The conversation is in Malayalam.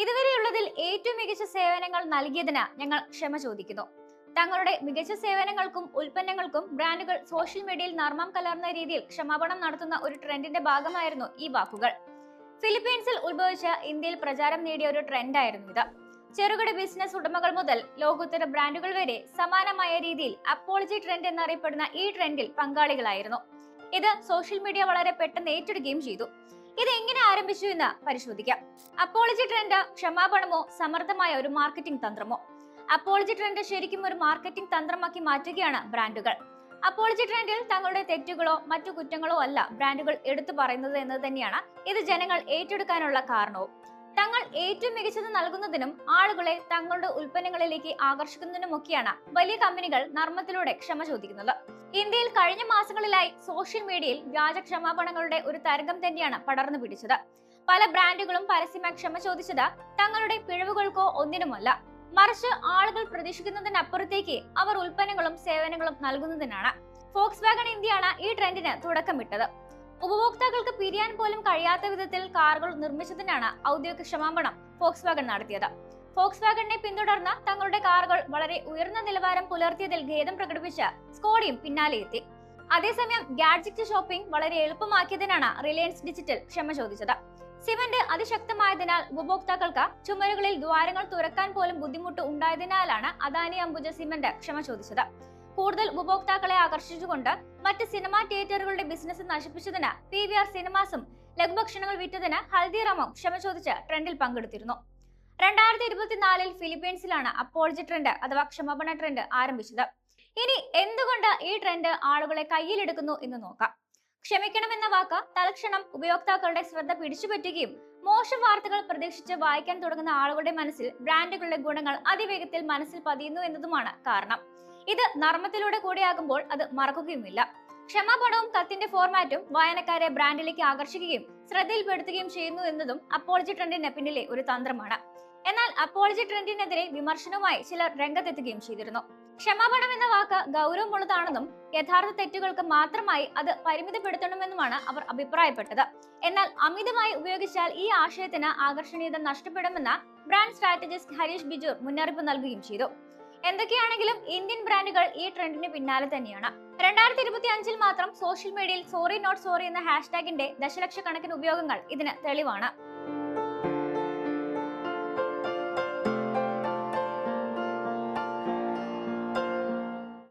ഇതുവരെയുള്ളതിൽ ഏറ്റവും മികച്ച സേവനങ്ങൾ നൽകിയതിന് ഞങ്ങൾ ക്ഷമ ചോദിക്കുന്നു. തങ്ങളുടെ മികച്ച സേവനങ്ങൾക്കും ഉൽപ്പന്നങ്ങൾക്കും ബ്രാൻഡുകൾ സോഷ്യൽ മീഡിയയിൽ നർമ്മം കലർന്ന രീതിയിൽ ക്ഷമാപണം നടത്തുന്ന ഒരു ട്രെൻഡിന്റെ ഭാഗമായിരുന്നു ഈ വാക്കുകൾ. ഫിലിപ്പീൻസിൽ ഉത്ഭവിച്ച ഇന്ത്യയിൽ പ്രചാരം നേടിയ ഒരു ട്രെൻഡായിരുന്നു ഇത്. ചെറുകിട ബിസിനസ് ഉടമകൾ മുതൽ ലോകോത്തര ബ്രാൻഡുകൾ വരെ സമാനമായ രീതിയിൽ അപ്പോളജി ട്രെൻഡ് എന്നറിയപ്പെടുന്ന ഈ ട്രെൻഡിൽ പങ്കാളികളായിരുന്നു. ഇത് സോഷ്യൽ മീഡിയ വളരെ പെട്ടെന്ന് ഏറ്റെടുക്കുകയും ചെയ്തു. ഇത് എങ്ങനെ ആരംഭിച്ചു എന്ന് പരിശോധിക്കാം. അപ്പോളജി ട്രെൻഡ് ക്ഷമാപണമോ സമർത്ഥമായ ഒരു മാർക്കറ്റിംഗ് തന്ത്രമോ? അപ്പോളജി ട്രെൻഡ് ശരിക്കും ഒരു മാർക്കറ്റിംഗ് തന്ത്രമാക്കി മാറ്റുകയാണ് ബ്രാൻഡുകൾ അപ്പോളജി ട്രെൻഡിൽ തങ്ങളുടെ തെറ്റുകളോ മറ്റു കുറ്റങ്ങളോ അല്ല ബ്രാൻഡുകൾ എടുത്തു പറയുന്നത് എന്ന് തന്നെയാണ് ഇത് ജനങ്ങൾ ഏറ്റെടുക്കാനുള്ള കാരണവും. തങ്ങൾ ഏറ്റവും മികച്ചത് നൽകുന്നതിനും ആളുകളെ തങ്ങളുടെ ഉൽപ്പന്നങ്ങളിലേക്ക് ആകർഷിക്കുന്നതിനുമൊക്കെയാണ് വലിയ കമ്പനികൾ നർമ്മത്തിലൂടെ ക്ഷമ ചോദിക്കുന്നത്. ഇന്ത്യയിൽ കഴിഞ്ഞ മാസങ്ങളിലായി സോഷ്യൽ മീഡിയയിൽ വ്യാജ ക്ഷമാപണങ്ങളുടെ ഒരു തരംഗം തന്നെയാണ് പടർന്നു പിടിച്ചത്. പല ബ്രാൻഡുകളും പരസ്യമായി ക്ഷമ ചോദിച്ചത് തങ്ങളുടെ പിഴവുകൾക്കോ ഒന്നിനുമല്ല. മറിച്ച് ആളുകൾ പ്രതീക്ഷിക്കുന്നതിനപ്പുറത്തേക്ക് അവർ ഉൽപ്പന്നങ്ങളും സേവനങ്ങളും നൽകുന്നതിനാണ്. ഫോക്സ് വാഗൺ ഇന്ത്യയാണ് ഈ ട്രെൻഡിന് തുടക്കമിട്ടത്. ഉപഭോക്താക്കൾക്ക് പിരിയാൻ പോലും കഴിയാത്ത വിധത്തിൽ കാറുകൾ നിർമ്മിച്ചതിനാണ് ഔദ്യോഗിക ക്ഷമാപണം ഫോക്സ് വാഗൺ നടത്തിയത്. ഫോക്സ് വാഗണിനെ പിന്തുടർന്ന തങ്ങളുടെ കാറുകൾ വളരെ ഉയർന്ന നിലവാരം പുലർത്തിയതിൽ ഖേദം പ്രകടിപ്പിച്ച സ്കോഡിയും പിന്നാലെ എത്തി അതേസമയം ഗാഡ്ജറ്റ് ഷോപ്പിംഗ് വളരെ എളുപ്പമാക്കിയതിനാണ് റിലയൻസ് ഡിജിറ്റൽ ക്ഷമ ചോദിച്ചത്. സിമന്റ് അതിശക്തമായതിനാൽ ഉപഭോക്താക്കൾക്ക് ചുമരുകളിൽ ദ്വാരങ്ങൾ തുറക്കാൻ പോലും ബുദ്ധിമുട്ട് ഉണ്ടായതിനാലാണ് അദാനി അംബുജ സിമന്റ് ക്ഷമ ചോദിച്ചത്. കൂടുതൽ ഉപഭോക്താക്കളെ ആകർഷിച്ചുകൊണ്ട് മറ്റ് സിനിമാ തിയേറ്ററുകളുടെ ബിസിനസ് നശിപ്പിച്ചതിന് പി വി ആർ സിനിമാസും ലഘുഭക്ഷണങ്ങൾ വിറ്റതിന് ഹൽദിറാമും ക്ഷമ ചോദിച്ച് ട്രെൻഡിൽ പങ്കെടുത്തിരുന്നു. രണ്ടായിരത്തി ഇരുപത്തിനാലിൽ ഫിലിപ്പീൻസിലാണ് അപ്പോളജി ട്രെൻഡ് അഥവാ ക്ഷമാപണ ട്രെൻഡ് ആരംഭിച്ചത്. ഇനി എന്തുകൊണ്ട് ഈ ട്രെൻഡ് ആളുകളെ കയ്യിലെടുക്കുന്നു എന്ന് നോക്കാം. ക്ഷമിക്കണം എന്ന വാക്ക് തലക്ഷണം ഉപയോക്താക്കളുടെ ശ്രദ്ധ പിടിച്ചുപറ്റുകയും മോശം വാർത്തകൾ പ്രതീക്ഷിച്ച് വായിക്കാൻ തുടങ്ങുന്ന ആളുകളുടെ മനസ്സിൽ ബ്രാൻഡുകളുടെ ഗുണങ്ങൾ അതിവേഗത്തിൽ മനസ്സിൽ പതിയുന്നു എന്നതുമാണ് കാരണം. ഇത് നർമ്മത്തിലൂടെ കൂടിയാകുമ്പോൾ അത് മറക്കുകയുമില്ല. ക്ഷമാപണവും കത്തിന്റെ ഫോർമാറ്റും വായനക്കാരെ ബ്രാൻഡിലേക്ക് ആകർഷിക്കുകയും ശ്രദ്ധയിൽപ്പെടുത്തുകയും ചെയ്യുന്നു എന്നതും അപ്പോളജി ട്രെൻഡിന്റെ പിന്നിലെ ഒരു തന്ത്രമാണ്. എന്നാൽ അപ്പോളജി ട്രെൻഡിനെതിരെ വിമർശനവുമായി ചിലർ രംഗത്തെത്തുകയും ചെയ്തിരുന്നു. ക്ഷമാപണം എന്ന വാക്ക് ഗൗരവമുള്ളതാണെന്നും യഥാർത്ഥ തെറ്റുകൾക്ക് മാത്രമായി അത് പരിമിതപ്പെടുത്തണമെന്നുമാണ് അവർ അഭിപ്രായപ്പെട്ടത്. എന്നാൽ അമിതമായി ഉപയോഗിച്ചാൽ ഈ ആശയത്തിന് ആകർഷണീയത നഷ്ടപ്പെടുമെന്ന ബ്രാൻഡ് സ്ട്രാറ്റജിസ്റ്റ് ഹരീഷ് ബിജൂർ മുന്നറിയിപ്പ് നൽകുകയും ചെയ്തു. എന്തൊക്കെയാണെങ്കിലും ഇന്ത്യൻ ബ്രാൻഡുകൾ ഈ ട്രെൻഡിന് പിന്നാലെ തന്നെയാണ്. രണ്ടായിരത്തി ഇരുപത്തി അഞ്ചിൽ മാത്രം സോഷ്യൽ മീഡിയയിൽ സോറി നോട്ട് സോറി എന്ന ഹാഷ്ടാഗിന്റെ ദശലക്ഷക്കണക്കിന് ഉപയോഗങ്ങൾ ഇതിന് തെളിവാണ്.